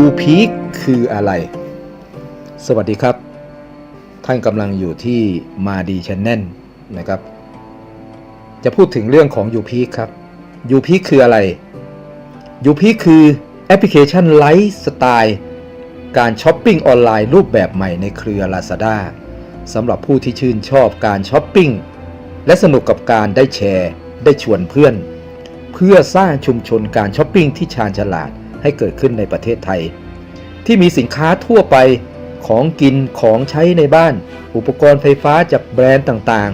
UPeak คืออะไร สวัสดีครับ ท่านกำลังอยู่ที่มาดีช n แนลนะครับ จะพูดถึงเรื่องของ UPeak ครับ UPeak คืออะไร UPeak คือแอปพลิเคชันไลฟ์สไตล์การช้อปปิ้งออนไลน์รูปแบบใหม่ในเครือ Lazada สำหรับผู้ที่ชื่นชอบการช้อปปิ้งและสนุกกับการได้แชร์ ได้ชวนเพื่อน เพื่อสร้างชุมชนการช้อปปิ้งที่ชาญฉลาด ให้เกิดขึ้นในประเทศไทย ที่มีสินค้าทั่วไปของกินของใช้ในบ้าน อุปกรณ์ไฟฟ้าจากแบรนด์ต่าง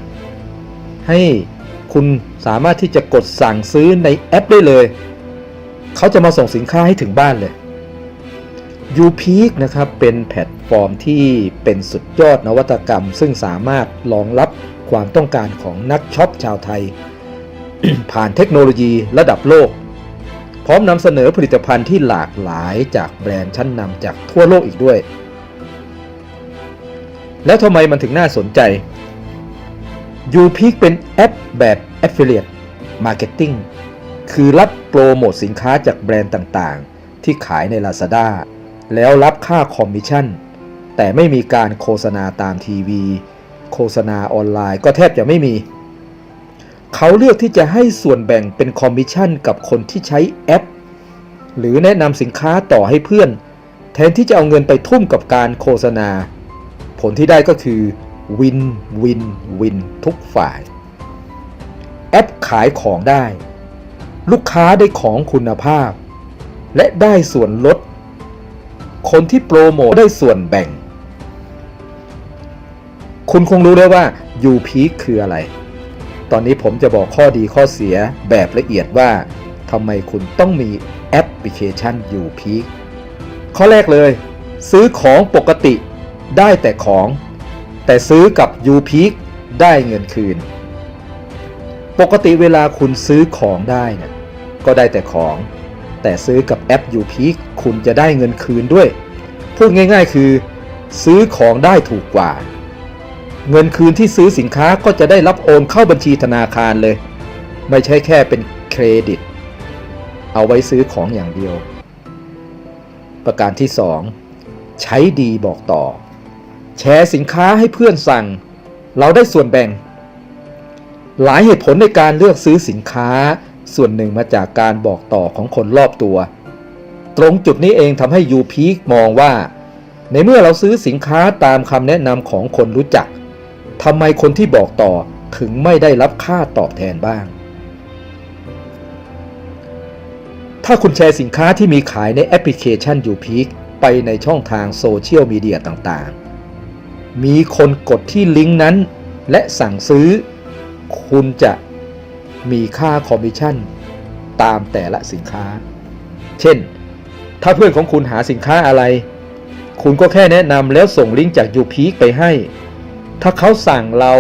ๆ ให้คุณสามารถที่จะกดสั่งซื้อในแอปได้เลย เขาจะมาส่งสินค้าให้ถึงบ้านเลย u p e a k นะครับเป็นแพลตฟอร์มที่เป็นสุดยอดนวัตกรรม ซึ่งสามารถรองรับความต้องการของนักช็อปชาวไทย ผ่านเทคโนโลยีระดับโลก พร้อมนำเสนอผลิตภัณฑ์ที่หลากหลายจากแบรนด์ชั้นนำจากทั่วโลกอีกด้วย แล้วทำไมมันถึงน่าสนใจ u p e a k เป็นแอปแบบ Affiliate Marketing คือรับโปรโมทสินค้าจากแบรนด์ต่างๆ ที่ขายใน Lazada แล้วรับค่าคอมมิชชั่น แต่ไม่มีการโฆษณาตามทีวี โฆษณาออนไลน์ก็แทบจะไม่มี เขาเลือกที่จะให้ส่วนแบ่งเป็นคอมมิชชั่นกับคนที่ใช้แอป หรือแนะนำสินค้าต่อให้เพื่อน แทนที่จะเอาเงินไปทุ่มกับการโฆษณา ผลที่ได้ก็คือวินวินวินทุกฝ่าย แอปขายของได้ ลูกค้าได้ของคุณภาพ และได้ส่วนลด คนที่โปรโมทได้ส่วนแบ่ง คุณคงรู้แล้วว่า u p คืออะไร ตอนนี้ผมจะบอกข้อดีข้อเสียแบบละเอียดว่าทำไมคุณต้องมีแอปพลิเคชัน u p e a k ข้อแรกเลย ซื้อของปกติได้แต่ของ แต่ซื้อกับ u p e a k ได้เงินคืน ปกติเวลาคุณซื้อของได้เนี่ยก็ได้แต่ของ แต่ซื้อกับแอป u p e a k คุณจะได้เงินคืนด้วย พูดง่ายๆคือ ซื้อของได้ถูกกว่า เงินคืนที่ซื้อสินค้าก็จะได้รับโอนเข้าบัญชีธนาคารเลย ไม่ใช่แค่เป็นเครดิต เอาไว้ซื้อของอย่างเดียว ประการที่ 2 ใช้ดีบอกต่อ แชร์สินค้าให้เพื่อนสั่ง เราได้ส่วนแบ่ง หลายเหตุผลในการเลือกซื้อสินค้า ส่วนหนึ่งมาจากการบอกต่อของคนรอบตัว ตรงจุดนี้เองทำให้ยูพีคมองว่าในเมื่อเราซื้อสินค้าตามคำแนะนำของคนรู้จัก ทำไมคนที่บอกต่อถึงไม่ได้รับค่าตอบแทนบ้าง ถ้าคุณแชร์สินค้าที่มีขายในแอปพลิเคชัน u p e a k ไปในช่องทางโซเชียลมีเดียต่างๆ มีคนกดที่ลิงก์นั้น และสั่งซื้อ คุณจะมีค่าคอมมิชชั่น ตามแต่ละสินค้า เช่น ถ้าเพื่อนของคุณหาสินค้าอะไร คุณก็แค่แนะนำแล้วส่งลิงก์จาก u p e a k ไปให้ ถ้าเขาสั่งเรา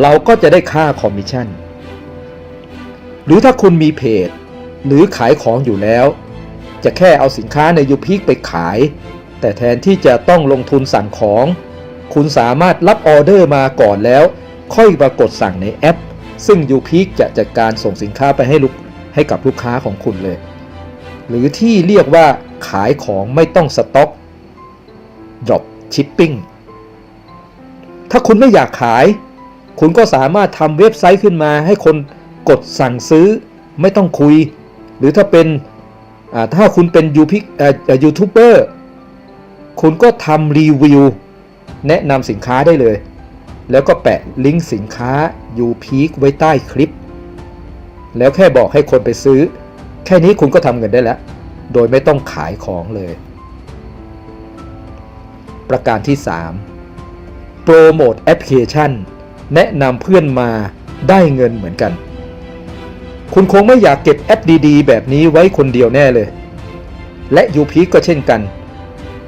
เราก็จะได้ค่าคอมมิชชั่น หรือถ้าคุณมีเพจ หรือขายของอยู่แล้ว จะแค่เอาสินค้าในยูพิกไปขาย แต่แทนที่จะต้องลงทุนสั่งของ คุณสามารถรับออเดอร์มาก่อนแล้ว ค่อยมากดสั่งในแอป ซึ่งยูพิกจะจัดการส่งสินค้าไปให้ลูกให้กับลูกค้าของคุณเลย หรือที่เรียกว่าขายของไม่ต้องสต็อก drop shipping ถ้าคุณไม่อยากขาย คุณก็สามารถทำเว็บไซต์ขึ้นมา ให้คนกดสั่งซื้อไม่ต้องคุย หรือถ้าเป็นถ้าคุณเป็นยูพิกยูทูบเบอร์คุณก็ทำรีวิวแนะนำสินค้าได้เลย แล้วก็แปะลิงก์สินค้า u p e a k ไว้ใต้คลิป แล้วแค่บอกให้คนไปซื้อ แค่นี้คุณก็ทำเงินได้แล้ว โดยไม่ต้องขายของเลย ประการที่ 3 โปรโมทแอปพลิเคชัน แนะนำเพื่อนมาได้เงินเหมือนกัน คุณคงไม่อยากเก็บแอปดีๆ แบบนี้ไว้คนเดียวแน่เลย และยูพีก็เช่นกัน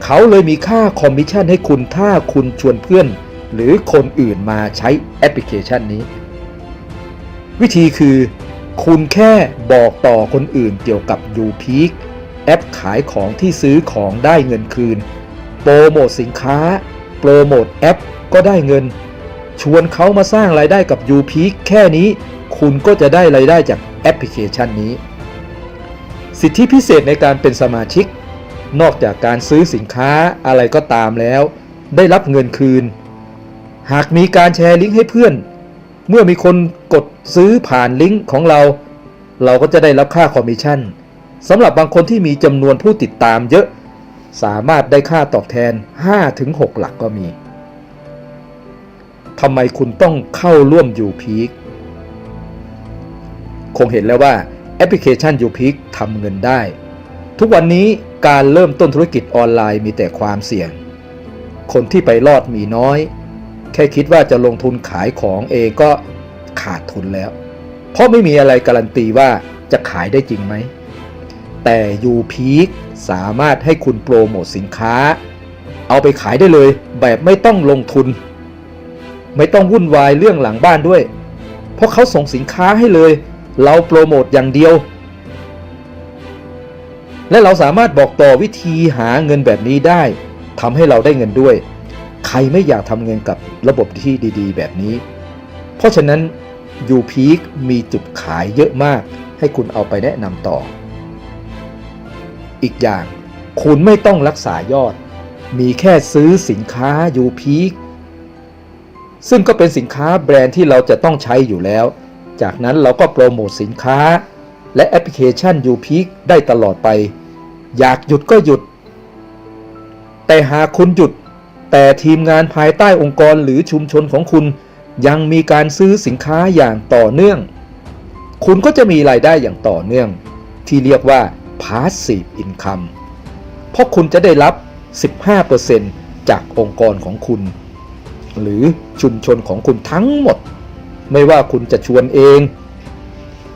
เขาเลยมีค่าคอมมิชชั่นให้คุณถ้าคุณชวนเพื่อน หรือคนอื่นมาใช้แอปพลิเคชันนี้ วิธีคือคุณแค่บอกต่อคนอื่นเกี่ยวกับ u p e a k แอปขายของที่ซื้อของได้เงินคืน โปรโมทสินค้า โปรโมทแอปก็ได้เงิน ชวนเขามาสร้างรายได้กับ u p e a k แค่นี้ คุณก็จะได้รายได้จากแอปพลิเคชันนี้ สิทธิพิเศษในการเป็นสมาชิก นอกจากการซื้อสินค้าอะไรก็ตามแล้ว ได้รับเงินคืน หากมีการแชร์ลิงก์ให้เพื่อน เมื่อมีคนกดซื้อผ่านลิงก์ของเรา เราก็จะได้รับค่าคอมมิชชั่นสำหรับบางคนที่มีจำนวนผู้ติดตามเยอะ สามารถได้ค่าตอบแทน 5-6 หลักก็มีทำไมคุณต้องเข้าร่วม u p e a k คงเห็นแล้วว่าแอปพลิเคชัน u p e a k ทำเงินได้ ทุกวันนี้การเริ่มต้นธุรกิจออนไลน์มีแต่ความเสี่ยง คนที่ไปรอดมีน้อย แค่คิดว่าจะลงทุนขายของเองก็ขาดทุนแล้ว เพราะไม่มีอะไรการันตีว่าจะขายได้จริงไหม แต่ u p e a k สามารถให้คุณโปรโมทสินค้า เอาไปขายได้เลยแบบไม่ต้องลงทุน ไม่ต้องวุ่นวายเรื่องหลังบ้านด้วย เพราะเขาส่งสินค้าให้เลย เราโปรโมทอย่างเดียว และเราสามารถบอกต่อวิธีหาเงินแบบนี้ได้ทำให้เราได้เงินด้วย ใครไม่อยากทำเงินกับระบบที่ดีๆ แบบนี้ เพราะฉะนั้น u p e a k มีจุดขายเยอะมาก ให้คุณเอาไปแนะนำต่อ อีกอย่าง คุณไม่ต้องรักษายอด มีแค่ซื้อสินค้า u p e a k ซึ่งก็เป็นสินค้าแบรนด์ที่เราจะต้องใช้อยู่แล้ว จากนั้นเราก็โปรโมทสินค้า และแอปพลิเคชัน u p e a k ได้ตลอดไป อยากหยุดก็หยุด แต่หากคุณหยุด แต่ทีมงานภายใต้องค์กรหรือชุมชนของคุณ ยังมีการซื้อสินค้าอย่างต่อเนื่อง คุณก็จะมีรายได้อย่างต่อเนื่อง ที่เรียกว่า passive income เพราะคุณจะได้รับ 15%จากองค์กรของคุณ หรือชุมชนของคุณทั้งหมด ไม่ว่าคุณจะชวนเอง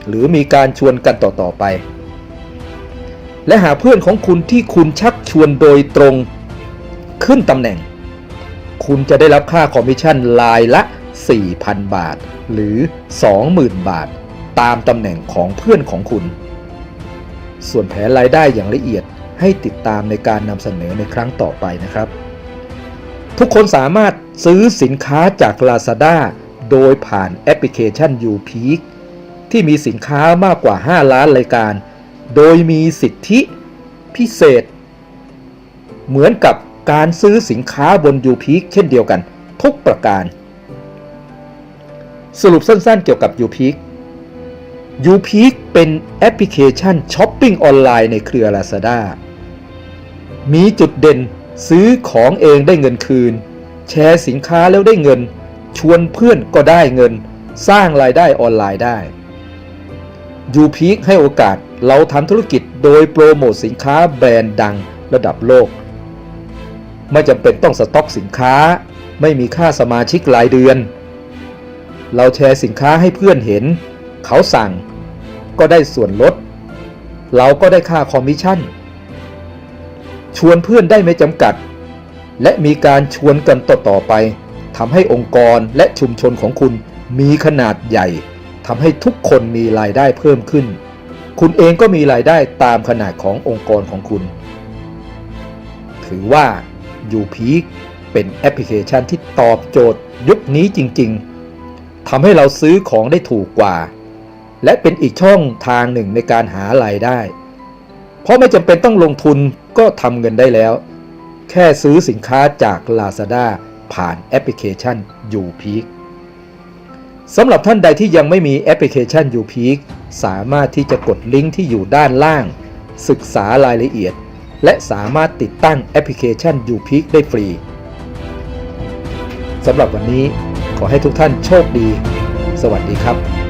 หรือมีการชวนกันต่อ ๆ ไป และหาเพื่อนของคุณที่คุณชักชวนโดยตรงขึ้นตำแหน่ง คุณจะได้รับค่าคอมมิชชั่นรายละ 4,000 บาท หรือ 20,000 บาท ตามตำแหน่งของเพื่อนของคุณ ส่วนแผนรายได้อย่างละเอียดให้ติดตามในการนำเสนอในครั้งต่อไปนะครับ ทุกคนสามารถซื้อสินค้าจาก Lazada โดยผ่านแอปพลิเคชัน u p e a k ที่มีสินค้ามากกว่า 5 ล้านรายการ โดยมีสิทธิพิเศษ เหมือนกับการซื้อสินค้าบน u p e a k เช่นเดียวกัน ทุกประการ สรุปสั้นๆเกี่ยวกับ u p e a k u p e a k เป็นแอปพลิเคชันช้อปปิ้งออนไลน์ในเครือ Lazada มีจุดเด่นซื้อของเองได้เงินคืน แชร์สินค้าแล้วได้เงิน ชวนเพื่อนก็ได้เงิน สร้างรายได้ออนไลน์ได้ u p e a k ให้โอกาสเราทำธุรกิจโดยโปรโมทสินค้าแบรนด์ดังระดับโลก ไม่จำเป็นต้องสต็อกสินค้า ไม่มีค่าสมาชิกรายเดือน เราแชร์สินค้าให้เพื่อนเห็น เขาสั่งก็ได้ส่วนลด เราก็ได้ค่าคอมมิชชั่น ชวนเพื่อนได้ไม่จำกัด และมีการชวนกันต่อๆไปทำให้องค์กรและชุมชนของคุณมีขนาดใหญ่ทำให้ทุกคนมีรายได้เพิ่มขึ้น คุณเองก็มีรายได้ตามขนาดขององค์กรของคุณ ถือว่า u p e a k เป็นแอปพลิเคชันที่ตอบโจทย์ยุคนี้จริง ๆทำให้เราซื้อของได้ถูกกว่า และเป็นอีกช่องทางหนึ่งในการหารายได้ เพราะไม่จำเป็นต้องลงทุนก็ทำเงินได้แล้ว แค่ซื้อสินค้าจาก Lazada ผ่านแอปพลิเคชัน u p e a k สำหรับท่านใดที่ยังไม่มีแอปพลิเคชัน u p e a k สามารถที่จะกดลิงก์ที่อยู่ด้านล่าง ศึกษารายละเอียด และสามารถติดตั้งแอปพลิเคชัน u p e a k ได้ฟรีสำหรับวันนี้ขอให้ทุกท่านโชคดี สวัสดีครับ